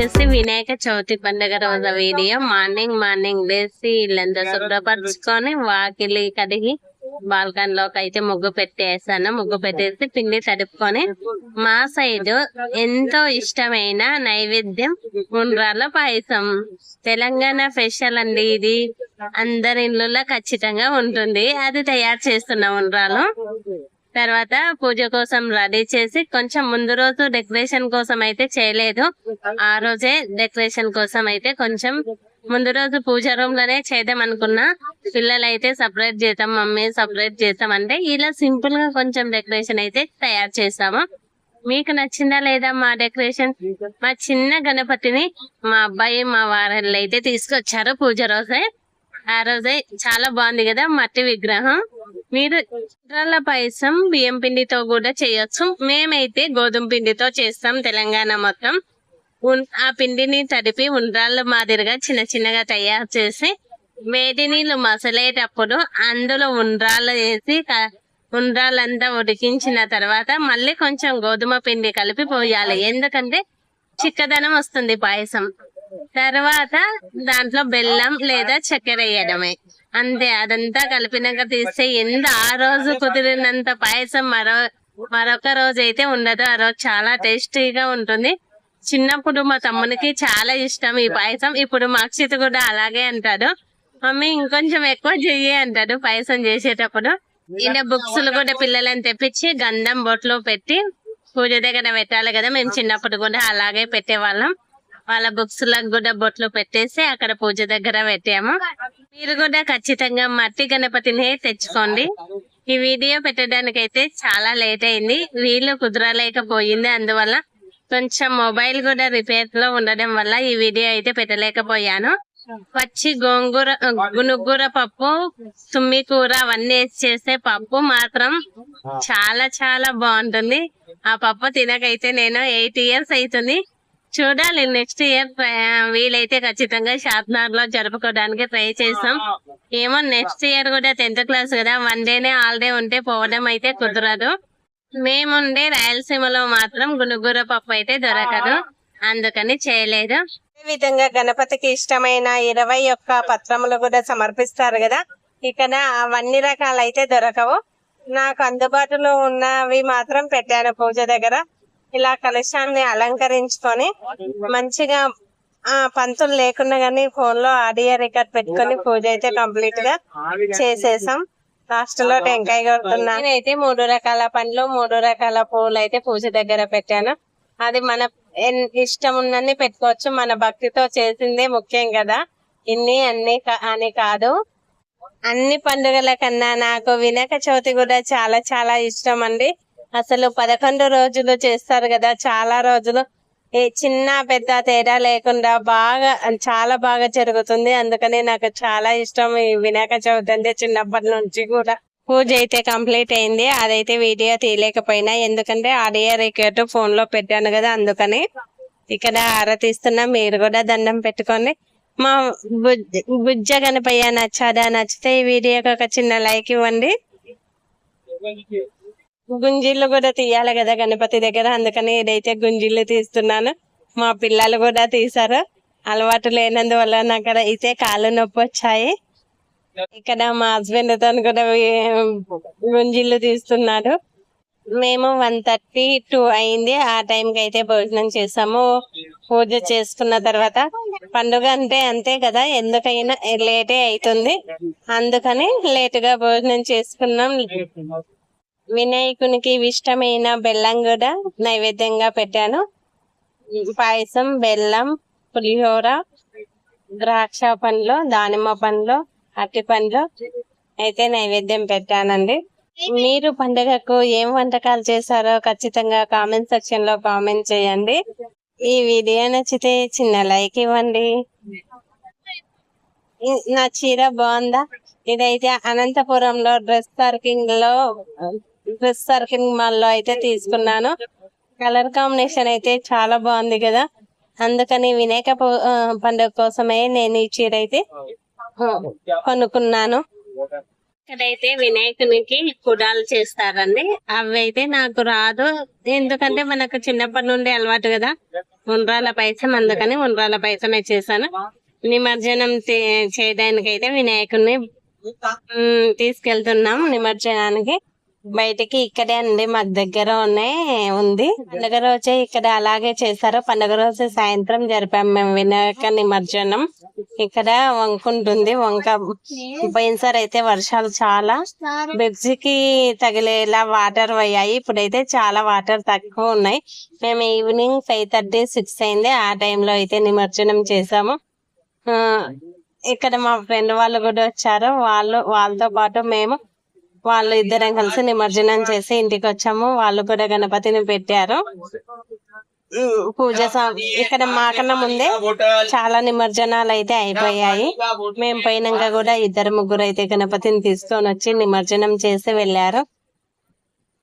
వచ్చేసి వినాయక చవితి పండుగ రోజు వీడియో మార్నింగ్ మార్నింగ్ లేచి ఇల్లంతా శుభ్రపరచుకొని వాకిలి కడిగి బాల్కన్లోకి అయితే ముగ్గు పెట్టేసాను. ముగ్గు పెట్టేసి పిండి తడుపుకొని మా సైడ్ ఎంతో ఇష్టమైన నైవేద్యం ఉండ్రాల పాయసం. తెలంగాణ స్పెషల్ అండి ఇది. అందరి ఇళ్ళలో ఖచ్చితంగా ఉంటుంది. అది తయారు చేస్తున్న ఉండ్రాలు తర్వాత పూజ కోసం రెడీ చేసి కొంచెం ముందు రోజు డెకరేషన్ కోసం అయితే చేయలేదు. ఆ రోజే డెకరేషన్ కోసం అయితే కొంచెం ముందు రోజు పూజ రూమ్లోనే చేద్దాం అనుకున్నా. పిల్లలైతే సపరేట్ చేద్దాం మమ్మీ సపరేట్ చేద్దాం అంటే ఇలా సింపుల్గా కొంచెం డెకరేషన్ అయితే తయారు చేస్తాము. మీకు నచ్చిందా లేదా మా డెకరేషన్? మా చిన్న గణపతిని మా అబ్బాయి మా వారళ్ళు అయితే తీసుకొచ్చారు పూజ రోజే. ఆ రోజే చాలా బాగుంది కదా మట్టి విగ్రహం. మీరు ఉండ్రాళ్ళ పాయసం బియ్యం పిండితో కూడా చేయొచ్చు. మేమైతే గోధుమ పిండితో చేస్తాం తెలంగాణ మొత్తం. ఆ పిండిని తడిపి ఉండ్రాళ్ళ మాదిరిగా చిన్న చిన్నగా తయారు చేసి వేడి నీళ్ళు మసలేటప్పుడు అందులో ఉండ్రాళ్ళు వేసి ఉండ్రాలంతా ఉండ్రాళ్ళంతా ఉడికించిన తర్వాత మళ్ళీ కొంచెం గోధుమ పిండి కలిపి పోయాలి. ఎందుకంటే చిక్కదనం వస్తుంది పాయసం. తర్వాత దాంట్లో బెల్లం లేదా చక్కెర వేయడమే. అంతే అదంతా కలిపినాక తీస్తే ఎంత ఆ రోజు కుదిరినంత పాయసం మరో మరొక రోజు అయితే ఉండదు. ఆ రోజు చాలా టేస్టీగా ఉంటుంది. చిన్నప్పుడు మా తమ్మునికి చాలా ఇష్టం ఈ పాయసం. ఇప్పుడు మా అక్షిత్ కూడా అలాగే అంటాడు. మమ్మీ ఇంకొంచెం ఎక్కువ చెయ్యి అంటాడు పాయసం చేసేటప్పుడు. ఈయన బుక్స్ కూడా పిల్లలని తెప్పించి గంధం బొట్లో పెట్టి పూజ దగ్గర పెట్టాలి కదా. మేము చిన్నప్పుడు కూడా అలాగే పెట్టేవాళ్ళం. వాళ్ళ బుక్స్లకు కూడా బొట్లు పెట్టేసి అక్కడ పూజ దగ్గర పెట్టాము. మీరు కూడా ఖచ్చితంగా మట్టి గణపతిని తెచ్చుకోండి. ఈ వీడియో పెట్టడానికి అయితే చాలా లేట్ అయింది. వీలు కుదరలేకపోయింది. అందువల్ల కొంచెం మొబైల్ కూడా రిపేర్లో ఉండడం వల్ల ఈ వీడియో అయితే పెట్టలేకపోయాను. పచ్చి గోంగూర గునుగూర పప్పు తుమ్మి కూర అవన్నీ వేసి చేసే పప్పు మాత్రం చాలా చాలా బాగుంటుంది. ఆ పప్పు తినకైతే నేను ఎయిట్ ఇయర్స్ అవుతుంది. చూడాలి నెక్స్ట్ ఇయర్ వీలైతే ఖచ్చితంగా షార్ప్నర్లో జరుపుకోవడానికి ట్రై చేస్తాం. ఏమో నెక్స్ట్ ఇయర్ కూడా టెన్త్ క్లాస్ కదా వన్ డేనే హాలిడే ఉంటే పోవడం అయితే కుదరదు. మేముండే రాయలసీమలో మాత్రం గునుగూర పప్పు అయితే దొరకదు. అందుకని చేయలేదు. అదే విధంగా గణపతికి ఇష్టమైన ఇరవై ఒక్క పత్రములు కూడా సమర్పిస్తారు కదా ఇక్కడ అవన్నీ రకాలైతే అయితే దొరకవు. నాకు అందుబాటులో ఉన్నవి మాత్రం పెట్టాను పూజ దగ్గర. ఇలా కలశాన్ని అలంకరించుకొని మంచిగా ఆ పంతులు లేకున్నా గానీ ఫోన్లో ఆడియో రికార్డ్ పెట్టుకొని పూజ అయితే కంప్లీట్గా చేసేసాం. లాస్ట్లో టెంకాయ కొడుతున్నా. నేనైతే మూడు రకాల పండ్లు మూడు రకాల పూలు అయితే పూజ దగ్గర పెట్టాను. అది మన ఇష్టం ఉన్నన్ని పెట్టుకోవచ్చు. మన భక్తితో చేసిందే ముఖ్యం కదా. ఇన్ని అన్ని కా- అని కాదు. అన్ని పండుగల కన్నా నాకు వినాయక చవితి కూడా చాలా చాలా ఇష్టం అండి. అసలు పదకొండు రోజులు చేస్తారు కదా చాలా రోజులు. ఏ చిన్న పెద్ద తేడా లేకుండా బాగా చాలా బాగా జరుగుతుంది. అందుకనే నాకు చాలా ఇష్టం ఈ వినాయక చవితి అంటే చిన్నప్పటి నుంచి కూడా. పూజ అయితే కంప్లీట్ అయింది. అదైతే వీడియో తీయలేకపోయినా. ఎందుకంటే ఆడియో రికార్డు ఫోన్లో పెట్టాను కదా అందుకని ఇక్కడ ఆరతిస్తున్నా మీరు కూడా దండం పెట్టుకోండి. మా బుజ్జ బుజ్జ గణపయ్య నచ్చాదా నచ్చితే ఈ వీడియోకి ఒక చిన్న లైక్ ఇవ్వండి. గుంజిళ్ళు కూడా తీయాలి కదా గణపతి దగ్గర. అందుకని ఇదైతే గుంజిళ్ళు తీస్తున్నాను. మా పిల్లలు కూడా తీశారు. అలవాటు లేనందువల్ల నాకు అయితే కాళ్ళు నొప్పి వచ్చాయి. ఇక్కడ మా హస్బెండ్తో కూడా వీ- తీస్తున్నారు మేము వన్ థర్టీ టూ అయింది. ఆ టైం కి అయితే భోజనం చేసాము. పూజ చేసుకున్న తర్వాత పండుగ అంటే అంతే కదా. ఎందుకైనా లేటే అవుతుంది. అందుకని లేట్గా భోజనం చేసుకున్నాం. వినాయకునికి ఇష్టమైన బెల్లం కూడా నైవేద్యంగా పెట్టాను. పాయసం బెల్లం పులిహోర ద్రాక్ష పండ్లు దానిమ్మ పండ్లు అట్టి పండ్లు అయితే నైవేద్యం పెట్టానండి. మీరు పండుగకు ఏం వంటకాలు చేశారో ఖచ్చితంగా కామెంట్ సెక్షన్లో కామెంట్ చేయండి. ఈ వీడియో నచ్చితే చిన్న లైక్ ఇవ్వండి. నా చీర బాగుందా? ఇదైతే అనంతపురంలో డ్రెస్ సర్కింగ్లో డ్రెస్ సర్కింగ్ మాల్లో అయితే తీసుకున్నాను. కలర్ కాంబినేషన్ అయితే చాలా బాగుంది కదా. అందుకని వినాయక పండుగ కోసమే నేను ఈ చీర అయితే కొనుక్కున్నాను. ఇక్కడైతే వినాయకునికి కుడాలు చేస్తారండి. అవి అయితే నాకు రాదు. ఎందుకంటే మనకు చిన్నప్పటి నుండి అలవాటు కదా. ఉండ్రాల పైసం అందుకని ఉండ్రాల పైసమే చేశాను. నిమజ్జనం చేయడానికి అయితే వినాయకుడిని తీసుకెళ్తున్నాం నిమజ్జనానికి. బయటికి ఇక్కడే అండి మాకు దగ్గర ఉన్నాయి ఉంది. పండుగ రోజే ఇక్కడ అలాగే చేశారు. పండుగ రోజు సాయంత్రం జరిపాం. మేము వినాయక నిమజ్జనం ఇక్కడ వంక ఉంటుంది వంక పోయినసారి అయితే వర్షాలు చాలా. బెబ్జికి తగిలేలా వాటర్ పోయాయి. ఇప్పుడైతే చాలా వాటర్ తక్కువ ఉన్నాయి. మేము ఈవినింగ్ ఫైవ్ థర్టీ సిక్స్ అయింది. ఆ టైంలో అయితే నిమజ్జనం చేసాము ఇక్కడ మా ఫ్రెండ్ వాళ్ళు కూడా వచ్చారు. వాళ్ళు వాళ్ళతో పాటు మేము వాళ్ళు ఇద్దరం కలిసి నిమజ్జనం చేసి ఇంటికి వచ్చాము వాళ్ళు కూడా గణపతిని పెట్టారు. పూజ ఇక్కడ మాకన్నా ముందే చాలా నిమజ్జనాలు అయితే అయిపోయాయి. మేము పోయినాక కూడా ఇద్దరు ముగ్గురు అయితే గణపతిని తీసుకొని వచ్చి నిమజ్జనం చేసి వెళ్ళారు.